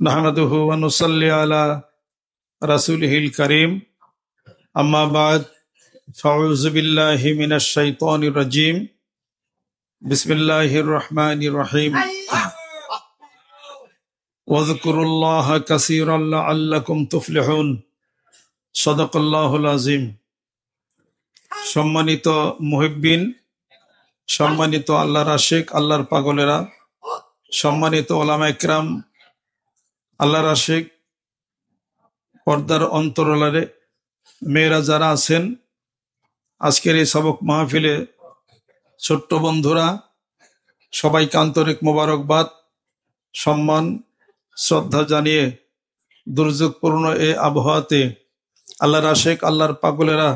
نحمده ونصلي على رسوله الكريم أما بعد فأعوذ بالله من الشيطان الرجيم بسم الله الرحمن الرحيم واذكروا الله كثيرا لعلكم تفلحون صدق الله العظيم সম্মানিত মুহিব্বিন সম্মানিত আল্লাহর আশেক আল্লাহর পাগলেরা সম্মানিত ওলামা একরাম আল্লাহর আশেক পর্দার অন্তরালারে মেয়েরা যারা আছেন, আজকের এই সবক মাহফিলে ছোট্ট বন্ধুরা, সবাইকে আন্তরিক মোবারকবাদ, সম্মান, শ্রদ্ধা জানিয়ে দুর্যোগপূর্ণ এ আবহাওয়াতে আল্লাহর আশেক, আল্লাহর পাগলেরা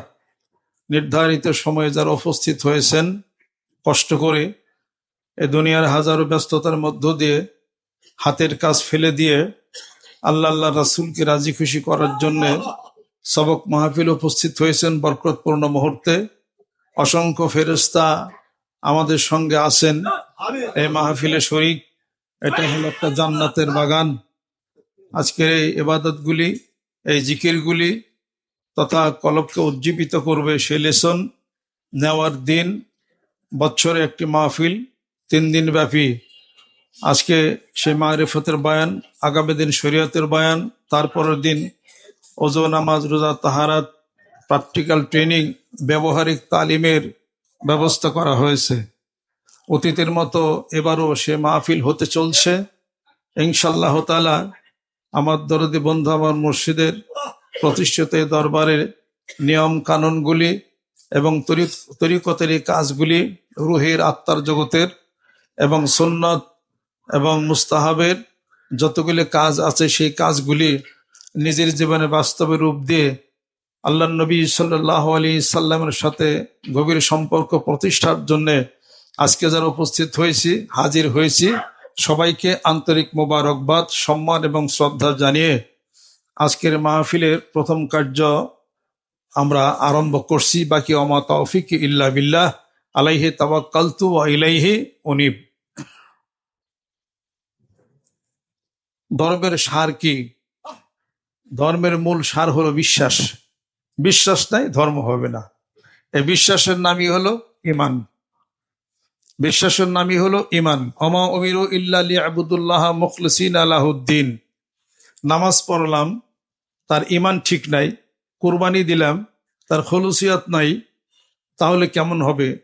নির্ধারিত সময়ে যারা উপস্থিত হয়েছেন, কষ্ট করে এ দুনিয়ার হাজারো ব্যস্ততার মধ্য দিয়ে হাতের কাজ ফেলে দিয়ে আল্লাহ আল্লাহ রাসুলকে রাজি খুশি করার জন্য সবক মাহফিল উপস্থিত হয়েছেন বরকতপূর্ণ মুহূর্তে। অসংখ্য ফেরস্তা আমাদের সঙ্গে আছেন। এই মাহফিলে শরিক, এটা হলো একটা জান্নাতের বাগান। আজকের এই এবাদতগুলি এই জিকিরগুলি তথা কলবকে উজ্জীবিত করবে সে লেসন নেওয়ার দিন, বছরে একটি মাহফিল, তিন দিন ব্যাপী। আজকে সে মারিফতের বয়ান, আগামী দিন শরীয়তের বয়ান, তারপরের দিন ওজো নামাজ, রোজা, তাহারাত, প্র্যাকটিক্যাল ট্রেনিং, ব্যবহারিক তালিমের ব্যবস্থা করা হয়েছে। অতীতের মতো এবারও সে মাহফিল হতে চলছে। ইনশাল্লাহ তালা আমার দরদি বন্ধু, আমার মসজিদের প্রতিষ্ঠিত দরবারের নিয়ম কানুনগুলি এবং তরি- তরিকতের এই কাজগুলি রুহের আত্মার জগতের এবং সুন্নত এবং মুস্তাহাবের যতগুলি কাজ আছে, সেই কাজগুলি নিজের জীবনে বাস্তবে রূপ দিয়ে আল্লাহ নবী সাল্লাহ আলী সাল্লামের সাথে গভীর সম্পর্ক প্রতিষ্ঠার জন্য আজকে যারা উপস্থিত হয়েছি, হাজির হয়েছি, সবাইকে আন্তরিক মোবারকবাদ, সম্মান এবং শ্রদ্ধা জানিয়ে আজকের মাহফিলের প্রথম কার্য আমরা আরম্ভ করছি। বাকি অমা তৌফিক ইল্লা বিল্লাহ। আলাইহে ওয়া ইলাইহি উনিব। ধর্মের সার কি? ধর্মের মূল সার হলো বিশ্বাস। বিশ্বাস নাই, ধর্ম হবে না। এই বিশ্বাসের নামই হলো ইমান। বিশ্বাসের নামই হলো ইমান। অমা অমিরু ইল্লা আবুদুল্লাহ মুখলসিন আলাহুদ্দিন নামাজ পড়লাম, তার ইমান ঠিক নাই, কুরবানি দিলাম, তার খলুসিয়াত নাই, তাহলে কেমন হবে?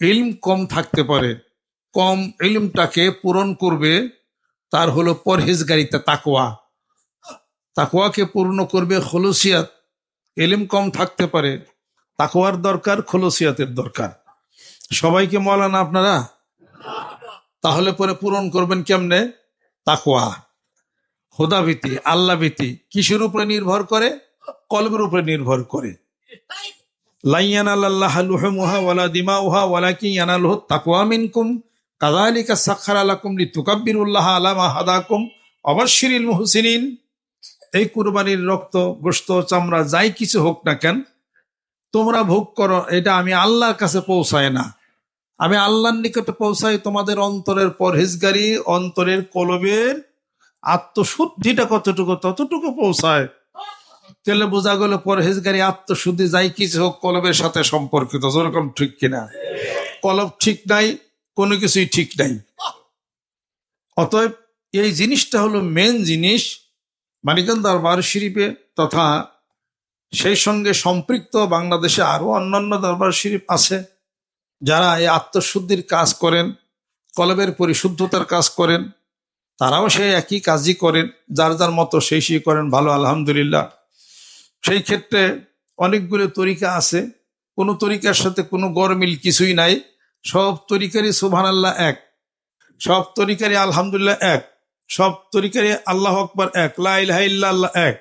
ইলম কম থাকতে পারে। কম ইলমটাকে পূরণ করবে তার হলো পরহেজগারিতা তাকোয়া তাকোয়াকে পূর্ণ করবে খলুসিয়াত। এলিম কম থাকতে পারে। তাকোয়ার দরকার, খলুসিয়াতের দরকার। সবাইকে মলান আপনারা? তাহলে পরে পূরণ করবেন কেমনে? তাকোয়া হোদাভীতি আল্লাহ ভীতি কিসের উপরে নির্ভর করে? কলবের উপরে নির্ভর করে। লাইয়ান আল্লাহ লুহমুহা ওয়ালা দিমা উহা ওয়ালা কি তাকওয়া মিনকুম। কাযালিকা সাখার আলাকুম লিতুকাব্বিরুল্লাহ আলা মা হাদাকুম অবশ্যিরিল মুহসিনিন। এই কুরবানির রক্ত গোস্ত চামড়া যাই কিছু হোক না কেন, তোমরা ভোগ করো, এটা আমি আল্লাহর কাছে পৌঁছায় না। আমি আল্লাহর নিকটে পৌঁছাই তোমাদের অন্তরের পরহেজগারি, অন্তরের কলবের আত্মশুদ্ধিটা কতটুকু, ততটুকু পৌঁছায়। তাহলে বোঝা গেল পরহেজগারি, আত্মশুদ্ধি যাই কিছু হোক, কলবের সাথে সম্পর্কিত, যেরকম ঠিক কিনা। কলব ঠিক নাই কোনো কিছুই ঠিক নাই। অতএব এই জিনিসটা হলো মেন জিনিস মানিকান দরবার শরীফে তথা সেই সঙ্গে সম্পৃক্ত বাংলাদেশে আরও অন্যান্য দরবার শরীফ আছে যারা এই আত্মশুদ্ধির কাজ করেন, কলবের পরিশুদ্ধতার কাজ করেন, তারাও সেই একই কাজই করেন, যার যার মতো সেই সেই করেন, ভালো, আলহামদুলিল্লাহ। সেই ক্ষেত্রে অনেকগুলো তরিকা আছে, কোনো তরিকার সাথে কোনো গরমিল কিছুই নাই। সব তরিকারই সুবহান আল্লাহ এক, সব তরিকারই আলহামদুলিল্লাহ এক, সব তরিকারই আল্লাহ আকবর এক, লা আল্লাহ এক।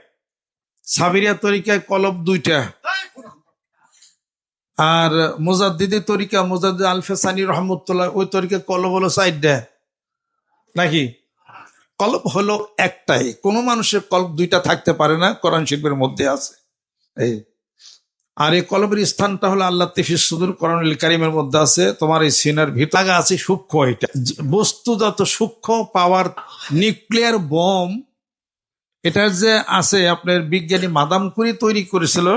সাবিরিয়া তরিকায় কলব দুইটা। আর মুজাদ্দিদের তরিকা, মুজাদ্দিদ আলফেসানি রহমতুল্লাহ, ওই তরিকা কলব হলো সাইডটা নাকি? কলব হলো একটাই। কোন মানুষের কলব দুইটা থাকতে পারে না, কোরআন শিল্পের মধ্যে আছে। এই আর এই কলমের স্থানটা হলো আল্লাহ তিফিস সুদুর করণিল কারিমের মধ্যে আছে। তোমার এই সিনার ভিতর লাগা আছে সূক্ষ্ম এটা। যে বস্তু যত সূক্ষ্ম পাওয়ার নিউক্লিয়ার বোম, এটার যে আছে, আপনার বিজ্ঞানী মাদাম কুরি তৈরি করেছিল।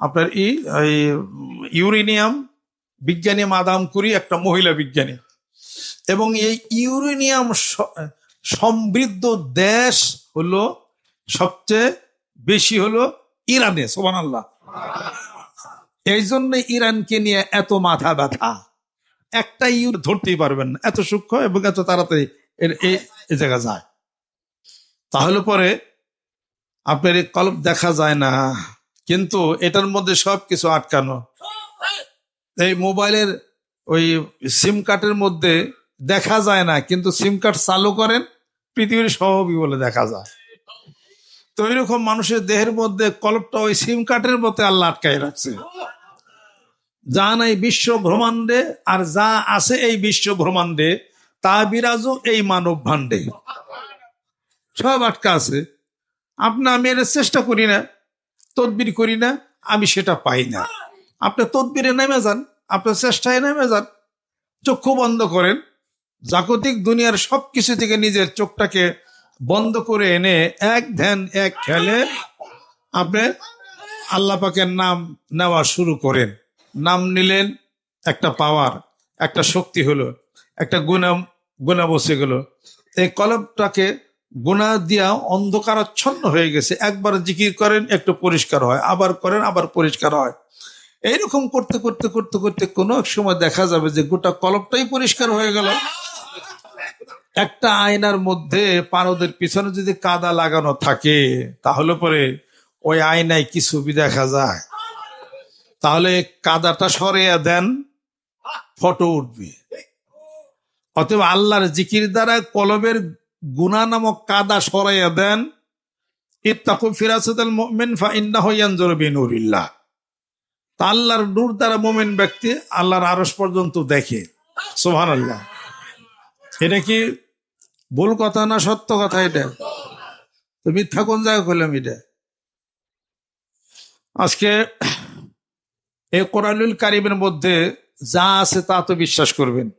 আপনার ই ইউরেনিয়াম বিজ্ঞানী মাদাম কুরি, একটা মহিলা বিজ্ঞানী। এবং এই ইউরেনিয়াম সমৃদ্ধ দেশ হলো সবচেয়ে বেশি হলো ইরানে সোমান আল্লাহ এই জন্য ইরানকে নিয়ে এত মাথা ব্যথা। একটা ইউর ধরতেই পারবেন এত সূক্ষ্ম এবং এত তাড়াতাড়ি এই জায়গা যায়। তাহলে পরে আপনার কলব দেখা যায় না। কিন্তু এটার মধ্যে সব কিছু আটকানো। এই মোবাইলের ওই সিম কার্ডের মধ্যে দেখা যায় না, কিন্তু সিম কার্ড চালু করেন পৃথিবীর সহবি বলে দেখা যায়। তো এরকম মানুষের দেহের মধ্যে কলপটা ওই সিম কার্ডের মধ্যে আল্লাহ আটকাই রাখছে। যা নাই বিশ্ব ব্রহ্মাণ্ডে আর যা আছে এই বিশ্ব ব্রহ্মাণ্ডে, তা বিরাজও এই মানব ভাণ্ডে। সব আটকা আছে। আপনি, আমি চেষ্টা করি না, তদবির করি না, আমি সেটা পাই না। আপনি তদবিরে নেমে যান আপনার চেষ্টায় নেমে যান, চক্ষু বন্ধ করেন, জাগতিক দুনিয়ার সব কিছু থেকে নিজের চোখটাকে বন্ধ করে এনে এক ধ্যান, এক খেলে আপনি আল্লাহ পাকের নাম নেওয়া শুরু করেন। নাম নিলেন, একটা পাওয়ার, একটা শক্তি হলো, একটা গুণা গুণা বসে গেল। এই কলবটাকে গুণা দিয়া অন্ধকারাচ্ছন্ন হয়ে গেছে। একবার জিকির করেন, একটু পরিষ্কার হয়। আবার করেন, আবার পরিষ্কার হয়। এইরকম করতে করতে করতে করতে কোনো এক সময় দেখা যাবে যে গোটা কলবটাই পরিষ্কার হয়ে গেল। একটা আয়নার মধ্যে পারদের পিছনে যদি কাদা লাগানো থাকে, তাহলে পরে ওই আয়নায় কি ছবি দেখা যায়? তাহলে কাদাটা সরিয়ে দেন, ফটো উঠবে। অতএব আল্লাহর জিকির দ্বারা কলবের গুণা নামক কাদা সরাইয়া দেন ইত্তাকু ফিরাসাতাল মুমিন ফা ইন্নাহু ইয়ানজুরু বিনুরিল্লাহ। তা আল্লাহর নূর দ্বারা মোমেন ব্যক্তি আল্লাহর আরস পর্যন্ত দেখে। সুবহানাল্লাহ। এটা কি ভুল কথা না সত্য কথা এটা? তো মিথ্যা কোন জায়গায় করলাম এটা? আজকে এই কোরআনুল কারিমের মধ্যে যা আছে তা তো বিশ্বাস করবেন।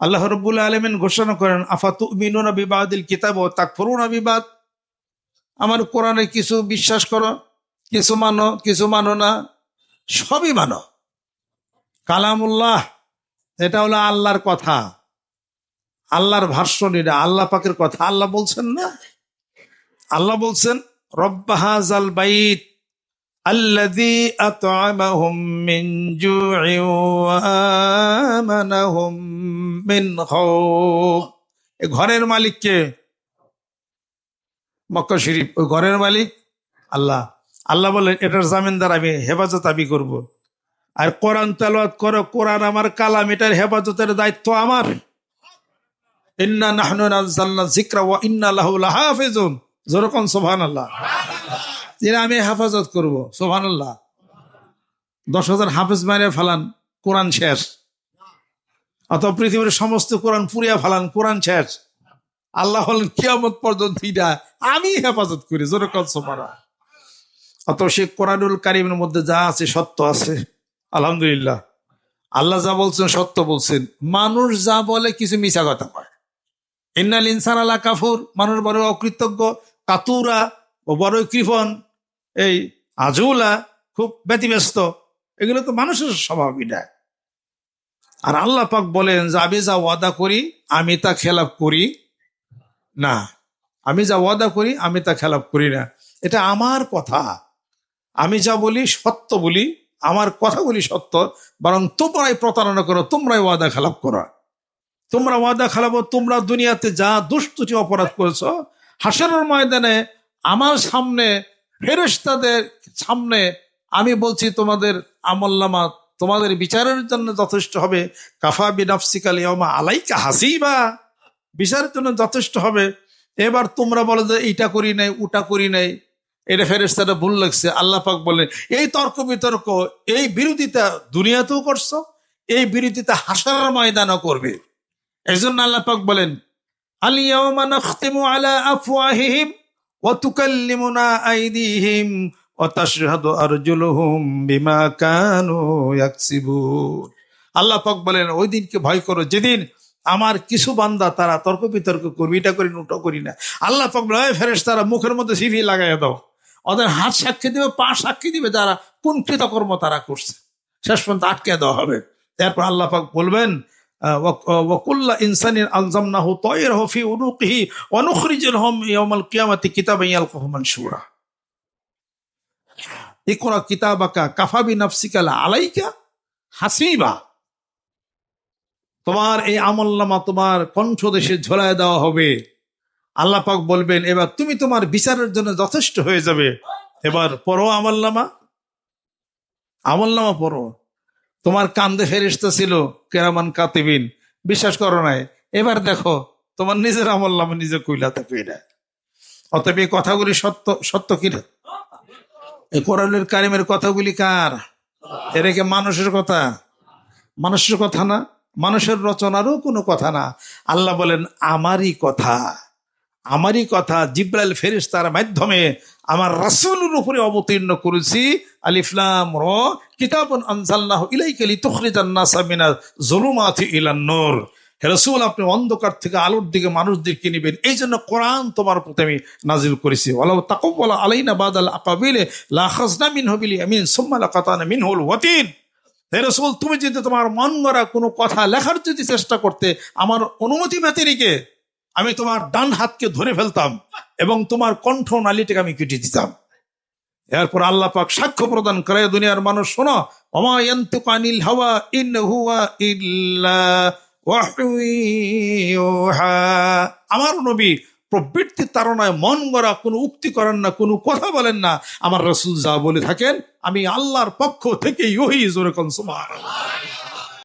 আল্লাহ রব্বুল আলমিন ঘোষণা করেন আফাতু মিনুনা বিবাদিল কিতাব ও তাকফরুনা বিবাদ? আমার কোরআনে কিছু বিশ্বাস করো, কিছু মানো কিছু মানো না, সবই মানো। কালামুল্লাহ, এটা হলো আল্লাহর কথা। আল্লাহর ভাষণ এটা, আল্লাহ পাকের কথা। আল্লাহ বলছেন না? আল্লাহ বলছেন রব্বাহাজাল বাইত। الذي أطعمهم من جوع وآمنهم من خوف এ ঘরের মালিক কে মক্কা শরীফ ওই ঘরের মালিক আল্লাহ আল্লাহ বলেন এটার জামিনদার আমি হেফাজত আমি করব আর কোরআন তেলাওয়াত করো কোরআন আমার কালাম এটার হেফাজতের দায়িত্ব আমার ইন্না নাহনু নাযালনা যিকরা ওয়া ইন্না লাহু লাহাফিজুন যেরকম সুবহানাল্লাহ? এরা আমি হেফাজত করব, সুবহানাল্লাহ। দশ হাজার হাফেজ মারে ফালান, কোরআন শেষ। অথবা পৃথিবীর সমস্ত কোরআন পুরিয়া ফালান, কোরআন শেষ। আল্লাহ হলেন কিয়ামত পর্যন্ত আমি হেফাজত করি যেরকম সোমারা অত সে কোরআনুল কারিমের মধ্যে যা আছে, সত্য আছে। আলহামদুলিল্লাহ। আল্লাহ যা বলছেন, সত্য বলছেন। মানুষ যা বলে, কিছু মিছা কথা কয়। ইন্নাল ইনসান আল্লাহ কাফুর। মানুষ বড় অকৃতজ্ঞ। কাতুরা ও বড় কৃপন, এই আজুলা খুব ব্যতিব্যস্ত। এগুলো তো মানুষের স্বভাব এটা। আর আল্লাহ পাক বলেন, যে আমি যা ওয়াদা করি, আমি তা খেলাপ করি। না, আমি যা ওয়াদা করি, আমি তা খেলাপ করি না। এটা আমার কথা। আমি যা বলি সত্য বলি, আমার কথাগুলি সত্য, বরং তোমরাই প্রতারণা করো, তোমরাই ওয়াদা খেলাপ করো। তোমরা ওয়াদা খেলাবো তোমরা দুনিয়াতে যা দুষ্টুটি, অপরাধ করেছ হাসরের ময়দানে আমার সামনে, ফেরেশতাদের সামনে আমি বলছি, তোমাদের আমল্লামা তোমাদের বিচারের জন্য যথেষ্ট হবে। কাফা বিনাফসিকাল ইয়মা আলাইকা হাসিবা। বিচারের জন্য যথেষ্ট হবে। এবার তোমরা বলো যে, এইটা করি নাই, ওটা করি নাই। এটা ফেরেস্তাটা ভুল লাগছে। আল্লাহ পাক এই তর্ক বিতর্ক, এই বিরোধিতা দুনিয়াতেও করছ, এই বিরোধিতা হাসার ময়দানও করবে। এই জন্য আল্লাহ পাক বলেন আলিয়াউমা নাখতিমু আলা আফওয়াহিহিম ওয়া তুকাল্লিমুনা আইদিহিম ওয়া তাশহাদু আরজুলুহুম বিমা কানু ইয়াকসিবুন। আল্লাহ পাক বলেন, ওই দিনকে ভয় করো, যেদিন আমার কিছু বান্দা তারা তর্ক বিতর্ক করবি, এটা করি ওটা করি না। আল্লাহ পাকবে ফেরেস তারা মুখের মধ্যে সিভি লাগাই দাও। ওদের হাত সাক্ষী দিবে, পা সাক্ষী দিবে তারা কোন কৃতকর্ম তারা করছে। শেষ পর্যন্ত আটকে দেওয়া হবে। তারপর আল্লাহ পাক বলবেন ওয়াকুল্লা ইনসানিন আলজামনাহু তায়রাহু ফি উনুকিহি ওয়া নুখরিজুহুম ইয়াওমাল কিয়ামাতি কিতাবান ইয়ালকাহু মানশুরা। ইকরা কিতাবাকা কাফা বিনাফসিকা আলাইকা হাসিবা। তোমার এই আমলনামা তোমার কণ্ঠ দেশে ঝোলায় দেওয়া হবে। আল্লাহ পাক বলবেন, এবার তুমি তোমার বিচারের জন্য যথেষ্ট হয়ে যাবে। এবার পড়ো আমলনামা। আমলনামা পড়ো। তোমার কান্দে ফেরিস্তা ছিল, কেরামান কাতিবিন। বিশ্বাস করো নাই। এবার দেখো, তোমার নিজের আমলনামা নিজে কইলাতে না অতএব এই কথাগুলি সত্য সত্য কিনা এই কোরআনের কারিমের কথাগুলি কার? এর কি মানুষের কথা। মানুষের কথা না, মানুষের রচনারও কোনো কথা না। আল্লাহ বলেন, আমারই কথা। আমারই কথা জিব্রাইল ফেরিস্তার মাধ্যমে আমার রাসূলের উপরে অবতীর্ণ করেছি। আলিফলাম র। কিতাবুন আনজালনাহু ইলাইকা লিতুখরিজান নাসা মিনাজ যুলুমাতি ইলান নূর। হে রাসূল, আপনি অন্ধকার থেকে আলোর দিকে মানুষদেরকে নেবেন। এই জন্য কোরআন তোমার প্রতি আমি নাজিল করেছি। ওয়ালাউ তাকাব্বালা আলাইনা বাদাল আকাবিলে লা খাজনা মিনহু বিল ইয়ামিন সুম্মা লাকাতানা মিনহুল ওয়াতিন। হে রসুল, তুমি যদি তোমার মন গড়া কোনো কথা লেখার যদি চেষ্টা করতে, আমার অনুমতি ব্যতিরিকে আমি তোমার ডান হাতকে ধরে ফেলতাম এবং তোমার কণ্ঠ নালিটাকে আমি কেটে দিতাম। এরপর আল্লাহ পাক সাক্ষ্য প্রদান করে দুনিয়ার মানুষ, শোনো অমায়ন্তুক আনিল হাওয়া ইন হুয়া ইল্লা আমার নবী প্রবৃত্তির তারণায় মন গড়া, কোনো উক্তি করেন না, কোনো কথা বলেন না। আমার রসুল যা বলে থাকেন, আমি আল্লাহর পক্ষ থেকে ইহি জোরে কনসুমার